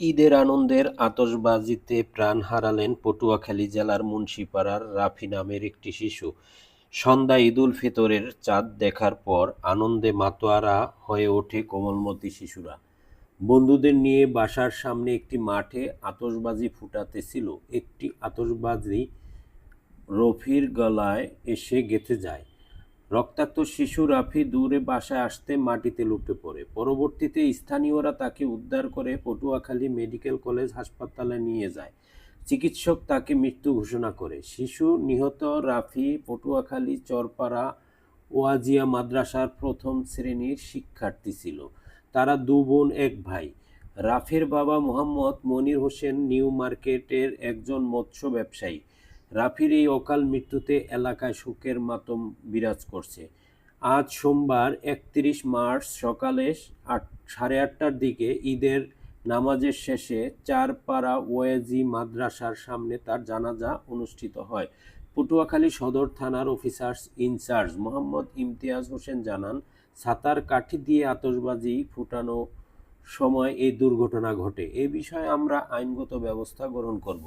ঈদের আনন্দের আতশবাজিতে প্রাণ হারালেন পটুয়াখালী জেলার মুন্সিপাড়ার রাফি নামের একটি শিশু। সন্ধ্যা ঈদুল ফিতরের চাঁদ দেখার পর আনন্দে মাতোয়ারা হয়ে ওঠে কোমলমতি শিশুরা। বন্ধুদের নিয়ে বাসার সামনে একটি মাঠে আতশবাজি ফুটাতেছিল। একটি আতশবাজি রফির গলায় এসে গেঁথে যায়। রক্তাক্ত শিশু রাফি দূরে বাসায় আসতে মাটিতে লুটে পড়ে। পরবর্তীতে স্থানীয়রা তাকে উদ্ধার করে পটুয়াখালী মেডিকেল কলেজ হাসপাতালে নিয়ে যায়। চিকিৎসক তাকে মৃত্যু ঘোষণা করে। শিশু নিহত রাফি পটুয়াখালী, চরপাড়া, ওয়াজিয়া মাদ্রাসার প্রথম শ্রেণির শিক্ষার্থী ছিল। তারা দু বোন, এক ভাই। রাফির বাবা মোহাম্মদ মনির হোসেন নিউ মার্কেটের একজন মৎস্য ব্যবসায়ী। রাফির এই অকাল মৃত্যুতে এলাকায় শোকের মাতম বিরাজ করছে। আজ সোমবার একত্রিশ মার্চ সকালে আট, সাড়ে আটটার দিকে ঈদের নামাজের শেষে চারপাড়া ওয়েজি মাদ্রাসার সামনে তার জানাজা অনুষ্ঠিত হয়। পটুয়াখালী সদর থানার officers in charge Mohammad Imtiaz Hossain জানান ছাতার কাঠি দিয়ে আতশবাজি ফুটানো সময় এই দুর্ঘটনা ঘটে। এ বিষয়ে আমরা আইনগত ব্যবস্থা গ্রহণ করব।